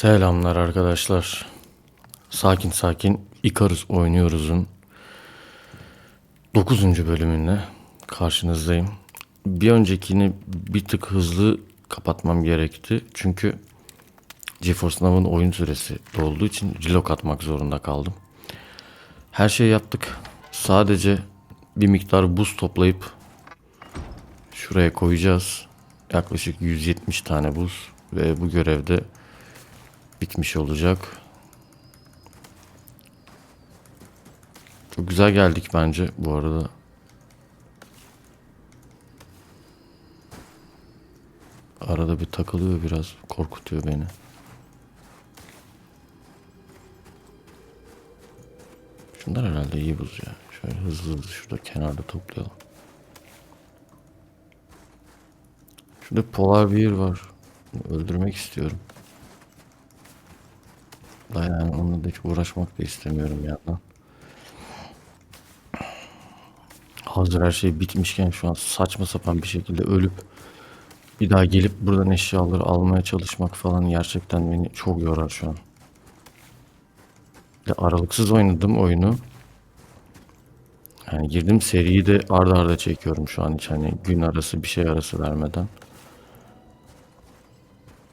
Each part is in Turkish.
Selamlar arkadaşlar. Sakin sakin Icarus oynuyoruz'un 9. bölümünde karşınızdayım. Bir öncekini bir tık hızlı kapatmam gerekti. Çünkü GeForce Now'ın oyun süresi dolduğu için reload atmak zorunda kaldım. Her şeyi yaptık. Sadece bir miktar buz toplayıp şuraya koyacağız. Yaklaşık 170 tane buz ve bu görevde bitmiş olacak. Çok güzel geldik bence bu arada. Arada bir takılıyor biraz korkutuyor beni. Şunlar herhalde iyi buz ya. Şöyle hızlı hızlı şurada kenarda toplayalım. Şurada polar bear var. Öldürmek istiyorum. Da yani onunla da hiç uğraşmak da istemiyorum yandan. Hazır her şey bitmişken şu an saçma sapan bir şekilde ölüp bir daha gelip buradan eşyaları almaya çalışmak falan gerçekten beni çok yorar şu an. De aralıksız oynadım oyunu. Yani girdim seriyi de arda arda çekiyorum şu an hiç hani gün arası bir şey arası vermeden.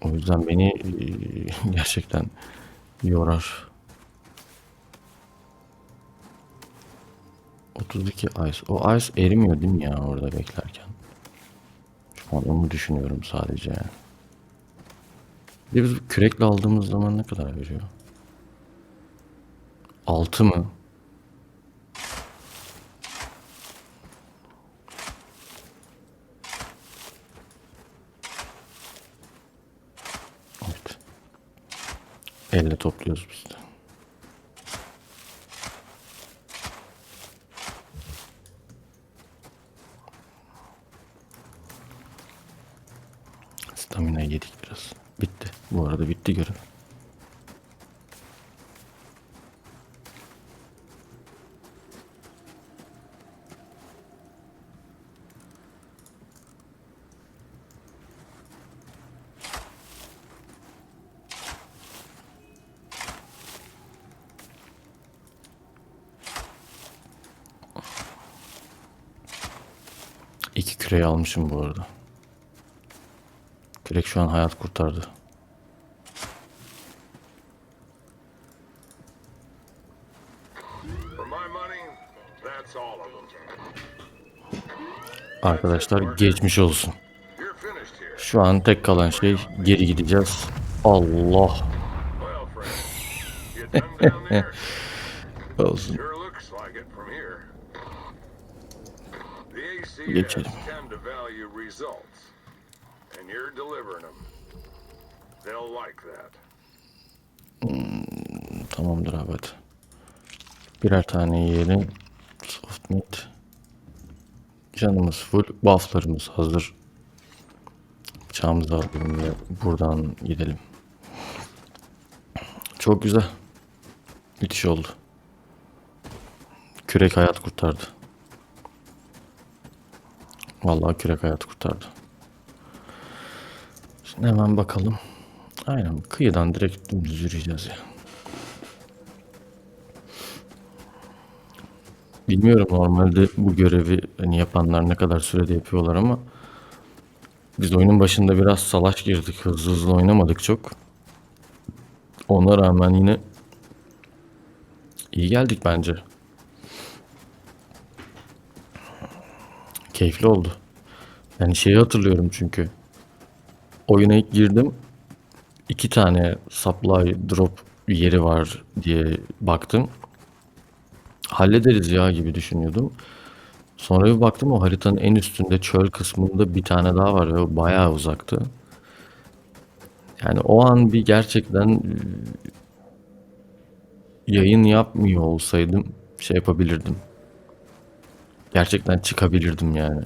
O yüzden beni gerçekten yorar. 32 ice. O ice erimiyor değil mi ya orada beklerken? Şu an onu düşünüyorum sadece. Bir biz kürekle aldığımız zaman ne kadar veriyor? 6 mı? Evet. Elle topluyoruz biz de. Stamina yedik biraz. Bitti. Bu arada bitti görev. İki küreği almışım bu arada. Kürek şu an hayat kurtardı. Arkadaşlar geçmiş olsun. Şu an tek kalan şey geri gideceğiz. Allah olsun. Like that. Tamamdır abi hadi. Birer tane yiyelim. Soft meat. Canımız full. Bufflarımız hazır. Bıçağımızı alalım ve buradan gidelim. Çok güzel. Müthiş oldu. Kürek hayat kurtardı. Vallahi kürek hayat kurtardı. Şimdi hemen bakalım. Aynen kıyıdan direkt dümdüz yürüyeceğiz ya. Bilmiyorum normalde bu görevi hani yapanlar ne kadar sürede yapıyorlar ama biz oyunun başında biraz salaş girdik. Hızlı hızlı oynamadık çok. Ona rağmen yine iyi geldik bence. Keyifli oldu. Yani şeyi hatırlıyorum çünkü. Oyuna ilk girdim. iki tane supply drop yeri var diye baktım. Hallederiz ya gibi düşünüyordum. Sonra bir baktım o haritanın en üstünde çöl kısmında bir tane daha var ve o bayağı uzaktı. Yani o an bir gerçekten e, yayın yapmıyor olsaydım şey yapabilirdim. Gerçekten çıkabilirdim yani.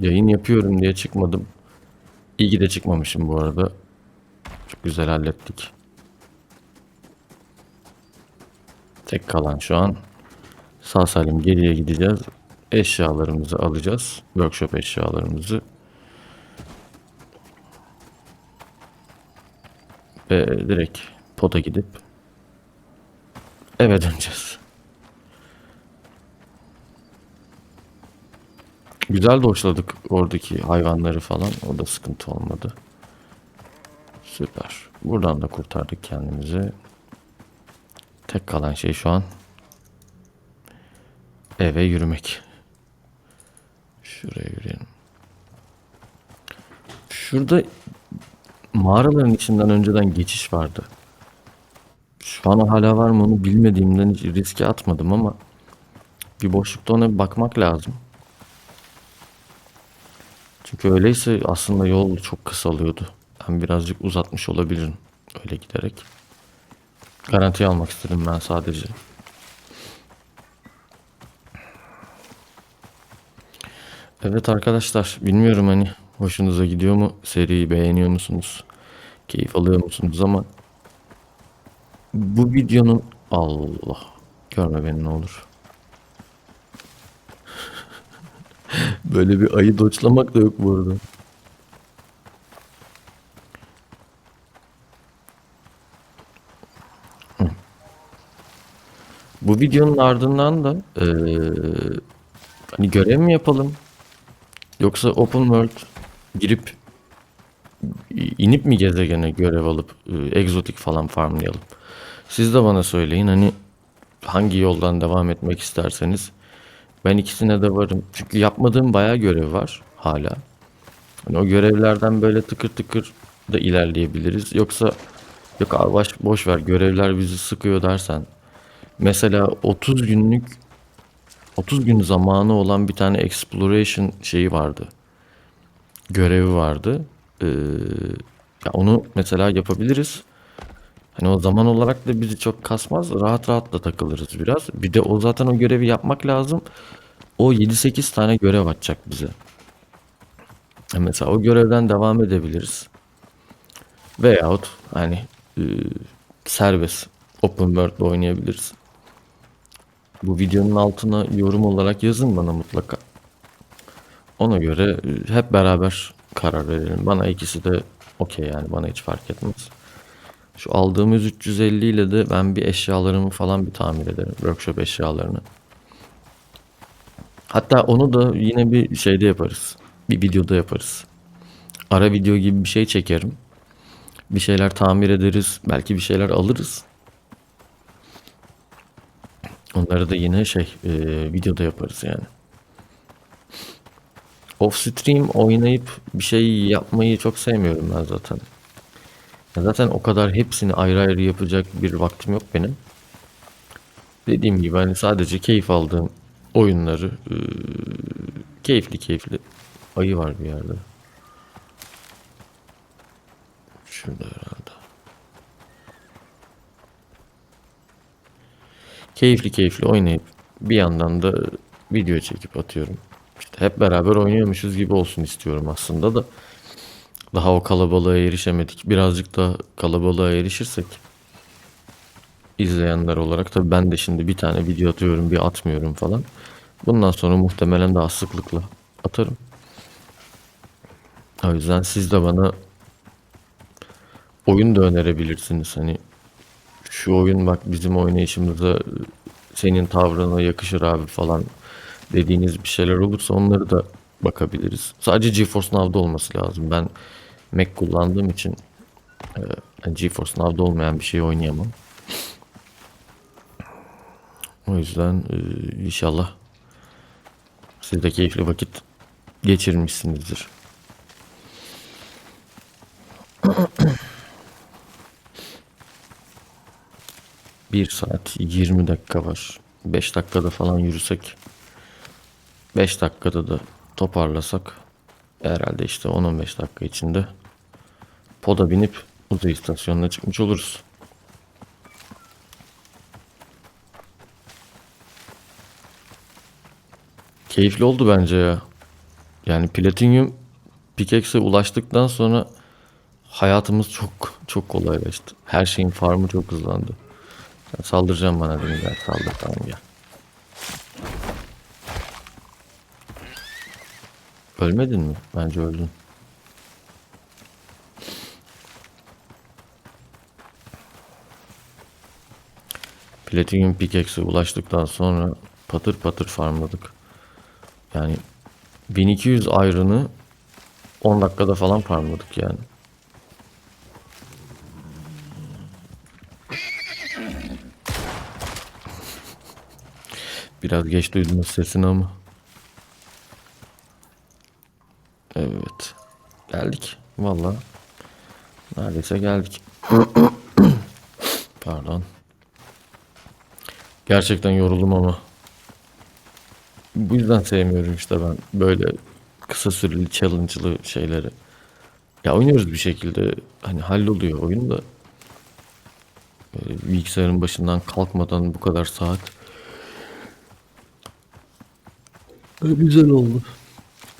Yayın yapıyorum diye çıkmadım. İyi ki de çıkmamışım bu arada. Çok güzel hallettik. Tek kalan şu an sağ salim geriye gideceğiz. Eşyalarımızı alacağız. Workshop eşyalarımızı. Ve direkt poda gidip eve döneceğiz. Güzel doşladık oradaki hayvanları falan. O da sıkıntı olmadı. Süper. Buradan da kurtardık kendimizi. Tek kalan şey şu an eve yürümek. Şuraya yürüyelim. Şurada mağaraların içinden önceden geçiş vardı. Şu an hala var mı onu bilmediğimden hiç riske atmadım ama bir boşlukta ona bir bakmak lazım. Çünkü öyleyse aslında yol çok kısalıyordu. Ben birazcık uzatmış olabilirim öyle giderek. Garanti almak istedim ben sadece. Evet arkadaşlar bilmiyorum hani hoşunuza gidiyor mu? Seriyi beğeniyor musunuz? Keyif alıyor musunuz ama bu videonun Allah görme beni ne olur. Böyle bir ayı doçlamak da yok bu arada. Bu videonun ardından da eee, hani görev mi yapalım? Yoksa open world girip inip mi gezegene görev alıp e, egzotik falan farmlayalım? Siz de bana söyleyin hani hangi yoldan devam etmek isterseniz. Ben ikisine de varım. Çünkü yapmadığım bayağı görev var hala. Hani o görevlerden böyle tıkır tıkır da ilerleyebiliriz. Yoksa yok abi boş, ver görevler bizi sıkıyor dersen. Mesela 30 günlük 30 gün zamanı olan bir tane exploration şeyi vardı. Görevi vardı. Ee, ya onu mesela yapabiliriz. Hani o zaman olarak da bizi çok kasmaz. Rahat rahat da takılırız biraz. Bir de o zaten o görevi yapmak lazım. O 7-8 tane görev açacak bize. Ya Mesela o görevden devam edebiliriz. Veyahut hani e, serbest open world oynayabiliriz. Bu videonun altına yorum olarak yazın bana mutlaka. Ona göre e, hep beraber karar verelim. Bana ikisi de okey yani bana hiç fark etmez. Şu aldığımız 350 ile de ben bir eşyalarımı falan bir tamir ederim. Workshop eşyalarını. Hatta onu da yine bir şeyde yaparız. Bir videoda yaparız. Ara video gibi bir şey çekerim. Bir şeyler tamir ederiz. Belki bir şeyler alırız. Onları da yine şey e, videoda yaparız yani. Off stream oynayıp bir şey yapmayı çok sevmiyorum ben zaten. Ya Zaten o kadar hepsini ayrı ayrı yapacak bir vaktim yok benim. Dediğim gibi hani sadece keyif aldığım oyunları e, keyifli keyifli ayı var bir yerde. Şurada herhalde. Keyifli keyifli oynayıp bir yandan da video çekip atıyorum. İşte hep beraber oynuyormuşuz gibi olsun istiyorum aslında da. Daha o kalabalığa erişemedik. Birazcık da kalabalığa erişirsek izleyenler olarak tabii ben de şimdi bir tane video atıyorum bir atmıyorum falan. Bundan sonra muhtemelen daha sıklıkla atarım. O yüzden siz de bana oyun da önerebilirsiniz. Hani şu oyun bak bizim oynayışımıza senin tavrına yakışır abi falan dediğiniz bir şeyler olursa onları da bakabiliriz. Sadece GeForce Now'da olması lazım. Ben Mac kullandığım için e, GeForce Now'da olmayan bir şey oynayamam. O yüzden e, inşallah siz de keyifli vakit geçirmişsinizdir. Bir saat 20 dakika var. 5 dakikada falan yürüsek 5 dakikada da toparlasak herhalde işte 10-15 dakika içinde poda binip uzay istasyonuna çıkmış oluruz. Keyifli oldu bence ya. Yani platinyum pickaxe'e ulaştıktan sonra hayatımız çok çok kolaylaştı. Her şeyin farmı çok hızlandı. Sen saldıracağım bana dedim gel saldır tamam gel. Ölmedin mi? Bence öldün. Platinum Pickaxe'e ulaştıktan sonra patır patır farmladık. Yani 1200 ayrını 10 dakikada falan farmladık yani. Biraz geç duydunuz sesini ama. Evet. Geldik. Vallahi. Neredeyse geldik. Pardon. Gerçekten yoruldum ama. Bu yüzden sevmiyorum işte ben böyle kısa süreli challenge'lı şeyleri. Ya oynuyoruz bir şekilde hani halloluyor oyun da. Böyle bilgisayarın başından kalkmadan bu kadar saat. Güzel oldu.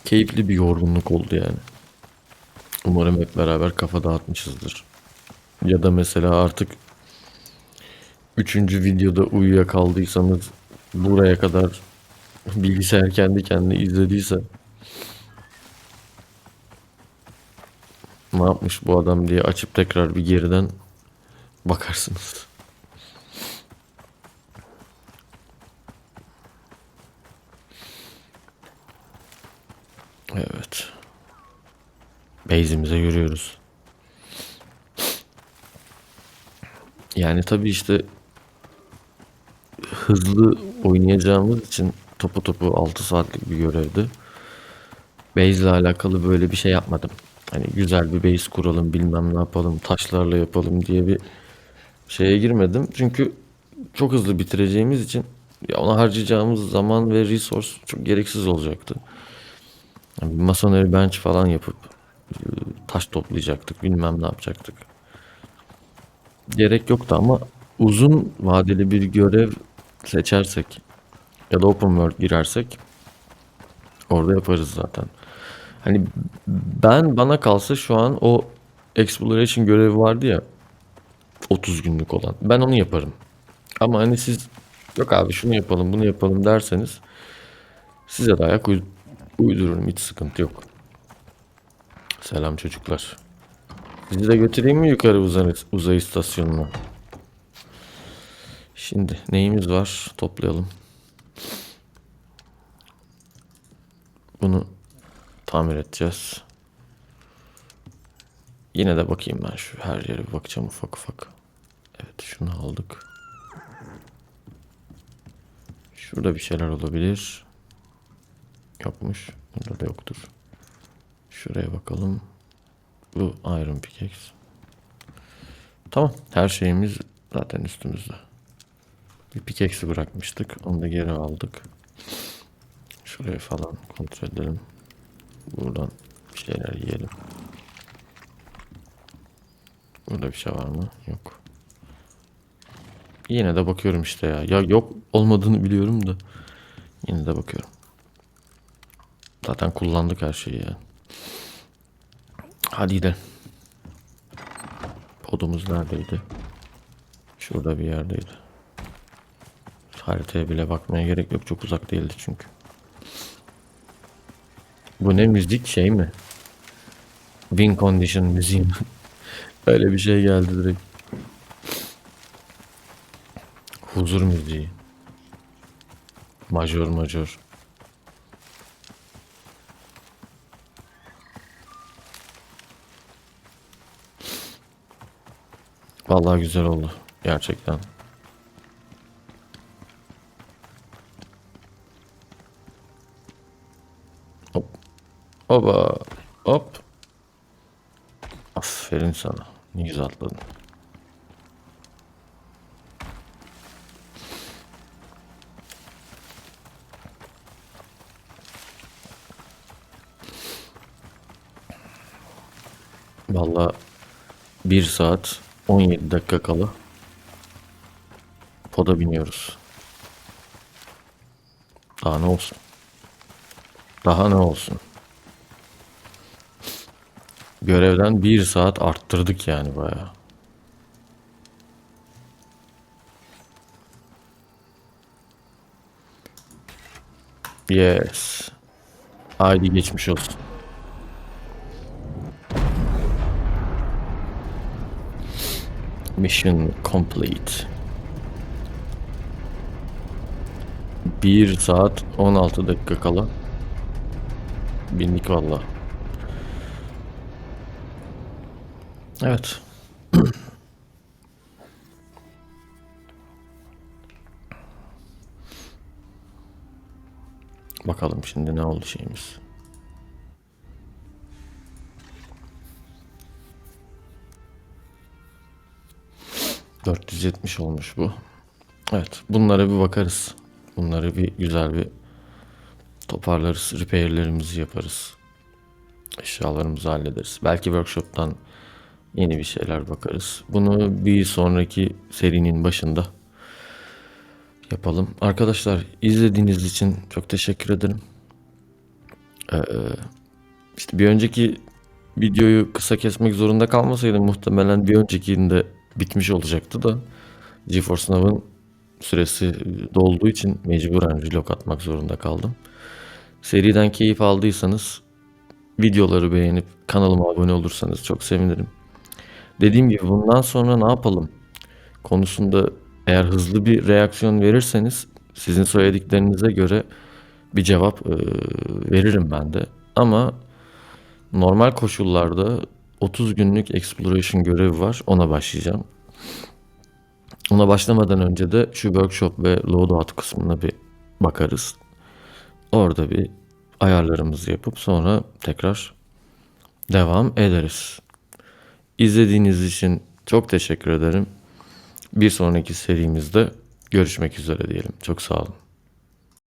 Keyifli bir yorgunluk oldu yani. Umarım hep beraber kafa dağıtmışızdır. Ya da mesela artık üçüncü videoda uyuyakaldıysanız buraya kadar bilgisayar kendi kendine izlediyse ne yapmış bu adam diye açıp tekrar bir geriden bakarsınız. Evet. Base'imize yürüyoruz. Yani tabii işte hızlı oynayacağımız için topu topu 6 saatlik bir görevdi. Base ile alakalı böyle bir şey yapmadım. Hani güzel bir base kuralım bilmem ne yapalım taşlarla yapalım diye bir şeye girmedim. Çünkü çok hızlı bitireceğimiz için ya ona harcayacağımız zaman ve resource çok gereksiz olacaktı. Yani masoneri bench falan yapıp e, taş toplayacaktık bilmem ne yapacaktık. Gerek yoktu ama uzun vadeli bir görev seçersek ya da open world girersek orada yaparız zaten. Hani ben bana kalsa şu an o exploration görevi vardı ya 30 günlük olan. Ben onu yaparım. Ama hani siz yok abi şunu yapalım bunu yapalım derseniz size de ayak uy- uydururum hiç sıkıntı yok. Selam çocuklar. Sizi de götüreyim mi yukarı uzay, uzay istasyonuna? Şimdi neyimiz var? Toplayalım. Bunu tamir edeceğiz. Yine de bakayım ben şu her yere bir bakacağım ufak ufak. Evet şunu aldık. Şurada bir şeyler olabilir. Yokmuş. Burada da yoktur. Şuraya bakalım. Bu Iron Pickaxe. Tamam. Her şeyimiz zaten üstümüzde. Bir pickaxe bırakmıştık. Onu da geri aldık. Şuraya falan kontrol edelim. Buradan bir şeyler yiyelim. Burada bir şey var mı? Yok. Yine de bakıyorum işte ya. Ya yok olmadığını biliyorum da. Yine de bakıyorum. Zaten kullandık her şeyi ya. Hadi gidelim. Podumuz neredeydi? Şurada bir yerdeydi. Haritaya bile bakmaya gerek yok. Çok uzak değildi çünkü. Bu ne müzik şey mi? Win condition müziği mi? Öyle bir şey geldi direkt. Huzur müziği. Majör majör. Vallahi güzel oldu. Gerçekten. Hoba. Hop. Aferin sana. Ne güzel atladın. Vallahi 1 saat 17 dakika kala poda biniyoruz. Daha ne olsun? Daha ne olsun? Görevden 1 saat arttırdık yani bayağı. Yes. Haydi geçmiş olsun. Mission complete. 1 saat 16 dakika kala bindik valla. Evet. Bakalım şimdi ne oldu şeyimiz. ...470 olmuş bu. Evet, bunlara bir bakarız. Bunları bir güzel bir toparlarız, repairlerimizi yaparız. Eşyalarımızı hallederiz. Belki workshop'tan yeni bir şeyler bakarız. Bunu bir sonraki serinin başında yapalım. Arkadaşlar izlediğiniz için çok teşekkür ederim. Ee, işte bir önceki videoyu kısa kesmek zorunda kalmasaydım muhtemelen bir öncekinde bitmiş olacaktı da GeForce Now'ın süresi dolduğu için mecburen relog atmak zorunda kaldım. Seriden keyif aldıysanız videoları beğenip kanalıma abone olursanız çok sevinirim. Dediğim gibi bundan sonra ne yapalım konusunda eğer hızlı bir reaksiyon verirseniz sizin söylediklerinize göre bir cevap e, veririm ben de. Ama normal koşullarda 30 günlük exploration görevi var. Ona başlayacağım. Ona başlamadan önce de şu workshop ve loadout kısmına bir bakarız. Orada bir ayarlarımızı yapıp sonra tekrar devam ederiz. İzlediğiniz için çok teşekkür ederim. Bir sonraki serimizde görüşmek üzere diyelim. Çok sağ olun.